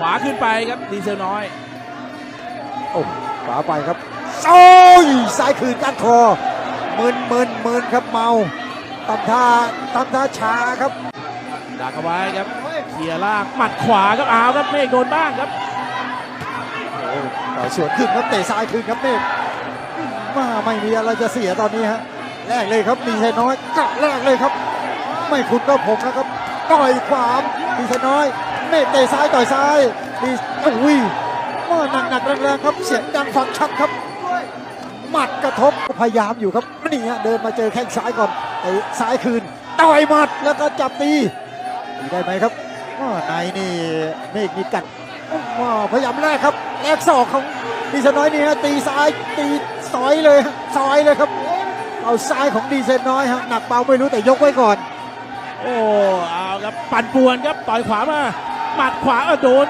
ขวาขึ้นไปครับดีเซลน้อย โอ้ขวาไปครับโอ้ยซ้ายคืนก้านคอมึนมึนมึนครับเมาตำท่าตำท่าช้าครับดักเอาไว้ครับเคลียร์ล่างหมัดขวาครับเอาครับเมฆโดนบ้างครับโอ้ต่อยสวนขึ้นครับเตะซ้ายคืนครับเมฆมาไม่มีอะไรจะเสียตอนนี้ฮะแรกเลยครับดีไซน้อยกะแรกเลยครับ ไม่คุณก็ผมนะครับต่อยขวามดีไซน้อย เมฆเตะซ้ายต่อยซ้ายดีอุ้ยมาหนักหนักๆแรงๆครับเสียงดังฟังชัดครับหมัดกระทบพยายามอยู่ครับนี่ฮะเดินมาเจอแข้งซ้ายก่อนเตะซ้ายคืนต่อยหมัดแล้วก็จับตีได้ไหมครับอ้อในนี่เมฆนี่กัดว้าวพยายามแรกครับแรกศอกของดีเซนน้อยนี่ฮะตีซ้ายตีซอยเลยซอยเลยครับ เอาซ้ายของดีเซนน้อยฮะหนักเบาไม่รู้แต่ยกไว้ก่อน โอ้เอาครับปั่นป่วนครับต่อยขวามา หมัดขวาเออโดน